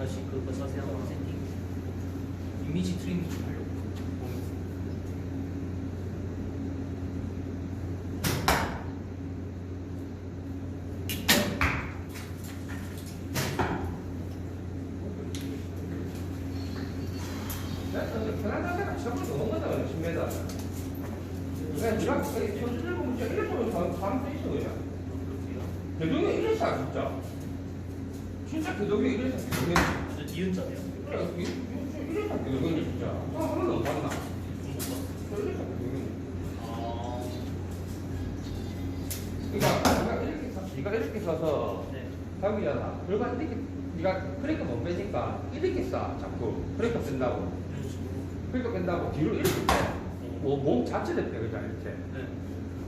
다시 그거 자세한 거 세팅 이미지 트림 좀 하려고 그냥 표준적으로 문제 1번 다음 페이지 그냥. 대중이 1차 진짜. 진짜 대동이 이래서 대동이. 저 이은자네요. 그래 이- 이- 이래서 대동이 진짜. 아 하나도 못 봤나? 이래서 대동이. 아, 그러니까 네가 이렇게 서- 네가 이렇게 서서 네. 하기잖아. 그러니까 이렇게 네가 크랭크 못 빼니까 이렇게 싸 자꾸 크랭크 뺀다고. 크랭크 뺀다고 뒤로 이렇게 빼. 뭐, 몸 자체를 빼 그냥 이렇게. 네.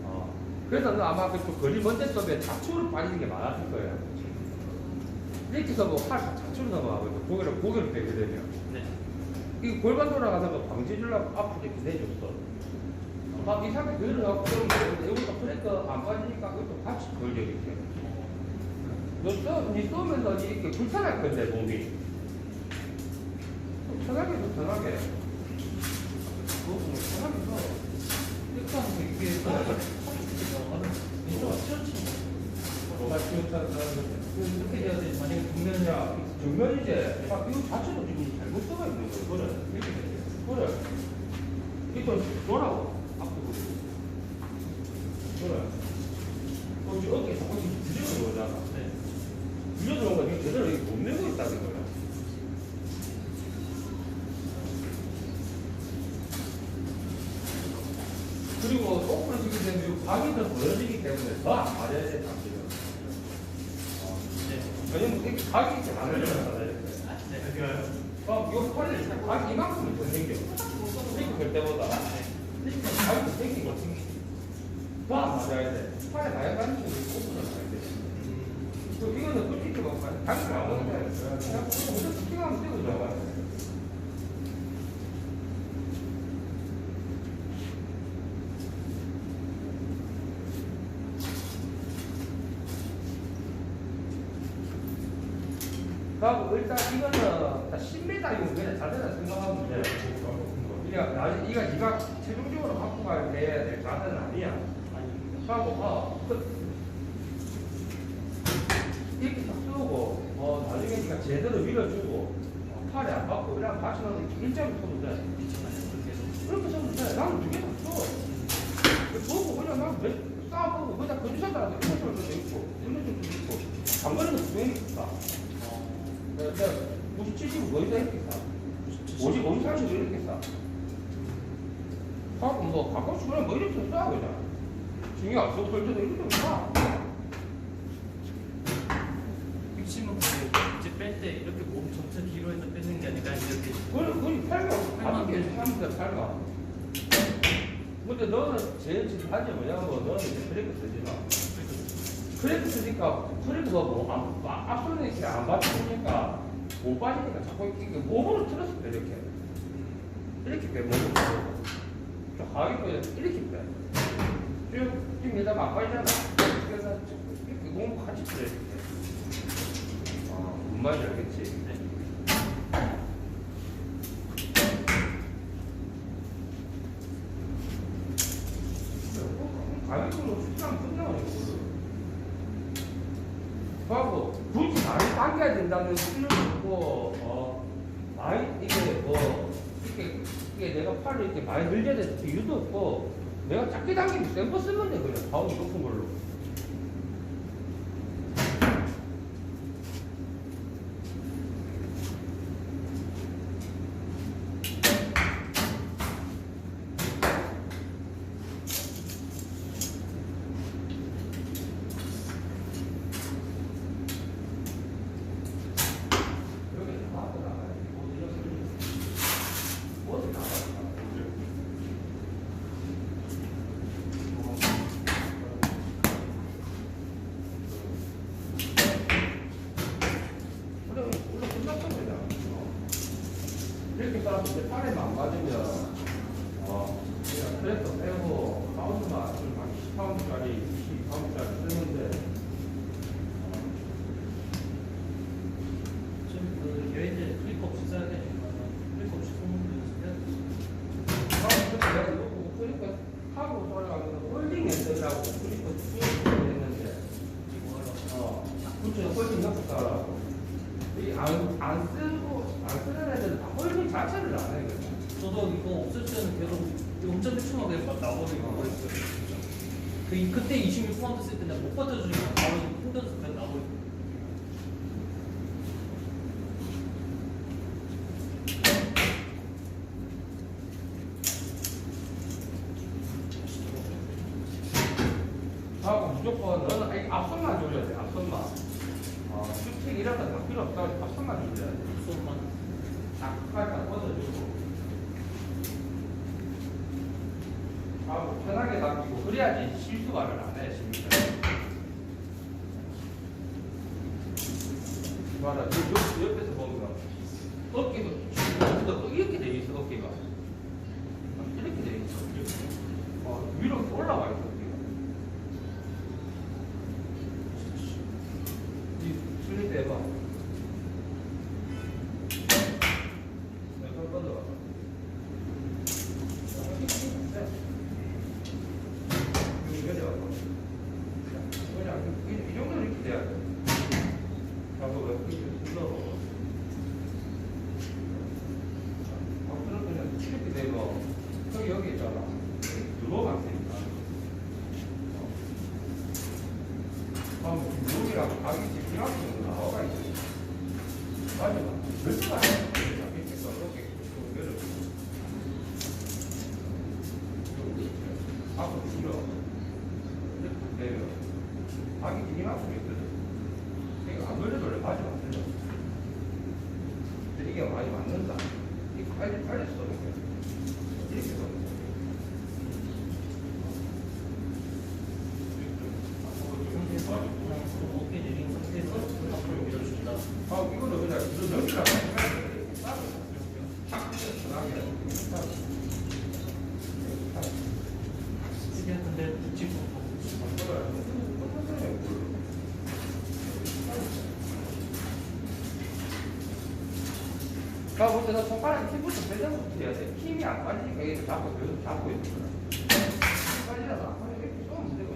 어. 그래서 너 아마 그 거리 먼저 쪽에 좌측으로 빠지는 게 많았을 거예요. 이렇게 해서 뭐팔 좌측으로 넘어가거든. 고개를 고개를 빼게 되면. 네. 이 골반 돌아가서 그 방지 주려고 앞으로 이렇게 내줬어. 막 이상하게 그대로 갖고 그러면 여기서 크랭크 안 빠지니까 그것도 같이 걸려 이렇게. 너 써, 니 쏘면서 니 이렇게 불편할 건데 몸이. 좀 편하게 좀 편하게. 그거 좀 편하게 써. 이렇게 하면 이게 이렇게 돼야 돼. 만약에 정면이야. 정면이지. 막 이거 자체도 지금 잘못 써가 있는 거야. 그래. 그래. 이거 돌아와. 앞으로. 그래. 어, 지금 어깨 지금 뒤집어 놓잖아. 네. 뒤집어 놓은 거 지금 제대로 못 내고 있다는 거야. 그리고 오픈을 시키게 되면 더 벌어지기 때문에 더안 맞아야. 네. 왜냐면 이렇게 각이 이렇게 안. 네. 어, 요 팔이 이렇게 각이 이만큼 더 생겨. 이렇게 될 때보다. 이렇게 각이 더 생기고. 더안 맞아야 돼. 팔에 많이 가는 쪽으로 오픈을 가야 돼. 그 이거는 솔직히 뭐, 당연히 안 먹는데, 그냥 무조건 스팅하면 되고야 돼. 그하고 일단 이거는 다 10m이면 그냥 자세다 생각하면 돼. 이가 나중에 이가 네가 최종적으로 갖고 갈때내 자세는 아니야. 하고 어, 그, 이렇게 딱 쓰고 어 나중에 네가 제대로 밀어주고 어, 팔에 안 받고 그냥 같이 이렇게 일자로 쳐도 돼. 그렇게 쳐도 돼. 나는 두개다 써. 그 보고 그냥 난 몇, 싸보고 그냥 이런 식으로 돼 있고 이런 돼 있고 장거리는 두 명이 있다. 내가 90, 70 거의 다 했겠다. 50, 50, 30 이렇게 싸. 하고 뭐 가끔씩 그냥 뭐 이렇게 쏴 그냥. 중요 없어 볼 때도 이렇게 쏴. 핵심은 이제 뺄 때 이렇게 몸 전체 뒤로 해서 빼는 게 아니라 이렇게 그걸 그걸 팔가 하는 게 사람들 팔가. 근데 너는 제일 지금 단점 뭐냐면 너는 이제 브레이크 쓰지 마. 크레이크 쓰니까 크레이크가 뭐 안, 아- 앞서는 이렇게 안 받치니까 못 빠지니까 자꾸 이렇게 몸으로 틀었어 이렇게. 이렇게 빼 몸으로 거에 이렇게 빼. 쭉, 쭉 내다가 안 빠지잖아. 그래서 이렇게 몸 같이 틀어 이렇게. 아, 뭔 말인지 알겠지? 가격으로 수상 끝나고 하고 굳이 많이 당겨야 된다는 필요도 없고 어 많이 이게 뭐 이렇게 이게 내가 팔을 이렇게 많이 늘려야 되는 이유도 없고 내가 작게 당기면 센거 쓰면 돼 그냥. 바운드 높은 걸로 이렇게 나와서 나가야 돼. 뭐 이런 소리. 어디 나가야 돼? 그래, 원래 끝났던 거잖아. 팔에만 안 맞으면, 어, 그냥 그래서 빼고, 파운드만 좀한 10파운드짜리, 20파운드짜리 쓰는데, 지금 그 여행제 클릭 없이 써야 돼. 클릭 없이 소문 연습해야 돼. 파운드 내가 이거 보고 그러니까 하고 돌아가면서 홀딩 엔드라고 그러니까 쭉 했는데, 이거 하려고. 어, 그쵸, 홀딩 넣고 따라고. 이안 안 쓰고, 안 쓰는 애들은 다 홀딩 자체를 안 해, 그냥. 저도 이거 없을 때는 계속 엄청 대충하게 막 나오고 나머지가 버렸어. 그 그때 26 포인트 쓸때 내가 못 버텨주니까 바로 힘들어서 그냥 나버리고. 하고 무조건 너는 앞선만 조져야 돼. 앞선만. 어, 수칙 이런 거다 필요 없다. 앞선만 조져야 돼. 손만. 딱 뻗어주고. 하고 편하게 당기고 그래야지 실수 발을 안 해. 실수. 옆, 옆에서 보면 어깨가 어깨가 이렇게 돼 있어. 어깨가 이렇게 돼 있어. 어, 위로 이렇게 올라와 있어. 어깨가. 이 슬립 해봐. 내가 뻗어봐. 여기 내려와봐. 그냥 이, 이 정도는 이렇게 돼야 돼. 하고 이렇게 눌러. 앞으로 그냥 이렇게 되고 여기 여기 있잖아. 들어가면 되니까. 아, 뭐, 여기랑 가기 집이랑 나와가 있어. 맞아. 별거 아니야. 이렇게 써. 이렇게 연결을. 앞으로 밀어. 내려. 가기 집이랑 있거든. 이거 안 돌려도 원래 안 들려. 근데 이게 많이 맞는다. 이거 빨리 빨리 거야. 이렇게 거야. 상태에서 그냥 어깨 내린 상태에서 앞으로 밀어준다. 아, 이거는 그냥 이런 연기라고 이게 근데 붙이고 나 볼때 너 손가락 힘부터 배정부터 해야 돼. 힘이 안 빠지니까 이게 잡고 계속 잡고 있는 거야. 빠지잖아. 안 빠지면 이렇게 쏘면 되고.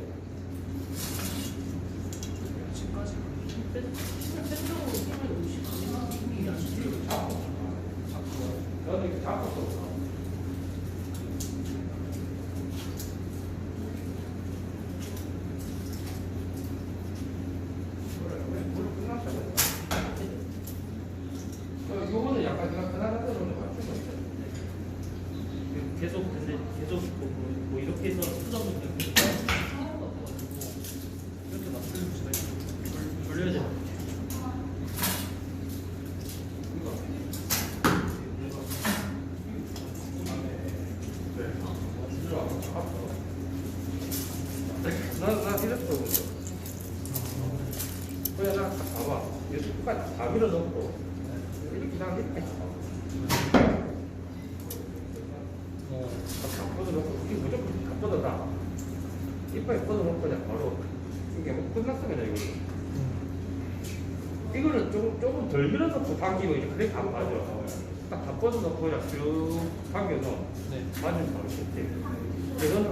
지금까지 힘 빼, 힘을 뺀다고 힘을 의식하면 힘이 안 이렇게 들려. 잡고. 너는 이렇게 잡고 쏘. 그래, 그래. 무릎 끝났어. 어, 요거는 약간 내가 그나마 대로 맞춘 거 있잖아. 계속 근데 계속 뭐, 뭐, 뭐 이렇게 해서 쓰다 보니까 계속 상황 같아가지고 이렇게 막 쓰는 수가 있어. 돌려야 돼. 이거. 나, 나 이랬어. 그냥 나 봐봐. 유튜브까지 다 밀어 넣고, 이렇게 그냥 이렇게 어, 다 뻗어 놓고, 이게 무조건 다 뻗어 다. 이빨에 뻗어 놓고 그냥 바로, 이게 뭐 끝났으면 이거. 이거는 조금, 조금 덜 밀어놓고 당기면 이제 그렇게 안 맞아. 딱다 뻗어 놓고 그냥 쭉 당겨서 네. 맞으면 바로 좋대. 이거는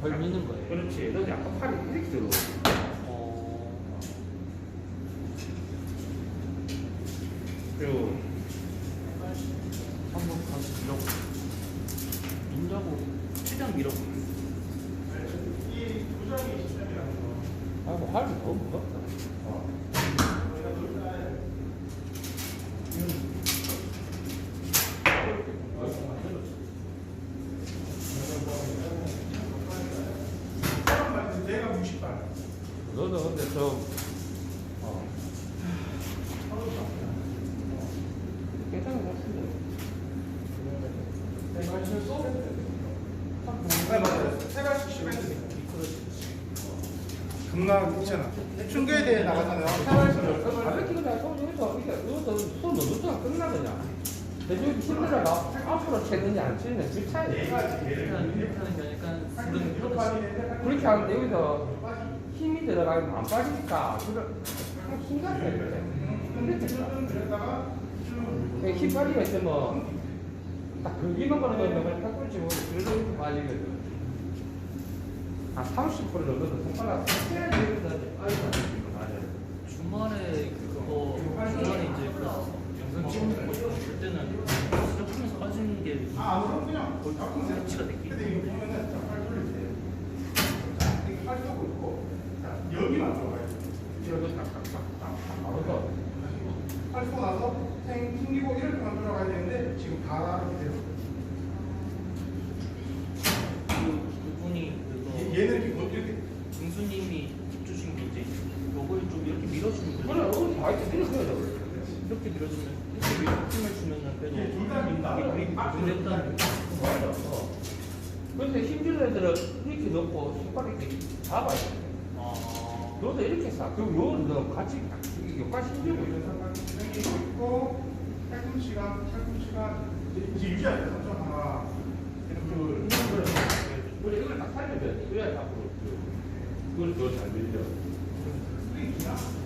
덜 미는 거예요. 그렇지. 넌 약간 팔이 이렇게 들어. 어, 그리고 한번 다시 밀어보. 민다고 최대한 밀어보. 아, 뭐 할이 너무 무겁다. 어. 내가 무식반. 너는 근데 좀 어. 괜찮은 것 같은데. 네 맞아요. 세 가지 씹었는데. 금방 있잖아. 흉계에 대해 나가잖아요. 가볍게 그냥 손 여기서 이게 여기서 손 넣어줬잖아 끝나 그냥. 대중이 힘들어가 앞으로 채는지 안 채는지 그 차이. 일단 이렇게 하는 게 약간 그런 그런 그렇게 하는데 여기서 힘이 들어가면 안 빠지니까 그런 힘 같아. 그냥 힘 빠지면 이제 뭐딱 걸기만 거는 거면 그냥 탁 꿀지 뭐 그래도 이렇게 빠지거든. 한 30% 정도는 손가락 거 맞아요. 주말에 그거 주말에 이제 그 영상 찍는 거 볼 때는 시작하면서 빠지는 게 아, 그럼 그냥 거의 다 바꾸세요. 배치가 됐기 때문에 이거 보면은 다 이렇게 돼요. 그, 그분이 그거 얘- 얘는 이렇게 뭐 이렇게 공수님이 주신 거지? 요걸 좀 이렇게 밀어주는 그래, 거지? 오늘 다 이렇게 내려줘야 돼. 이렇게 밀어주면 이렇게 밀어 힘을 주면은 그래도 이게 둘다 민다. 그립이 부분됐다는 맞아. 어. 근데 힘주는 애들은 이렇게 넣고 숟가락 이렇게 잡아야 돼. 아 너도 이렇게 싹. 그럼 요거는 너 같이 상황이 생기고 있고 팔꿈치가 팔꿈치가 이제 유지해야 돼요. 삼점 하나 그래. 우리 이걸 딱 살려줘야 돼. 그래야 앞으로 그, 그걸 더잘 밀려. 스윙이야.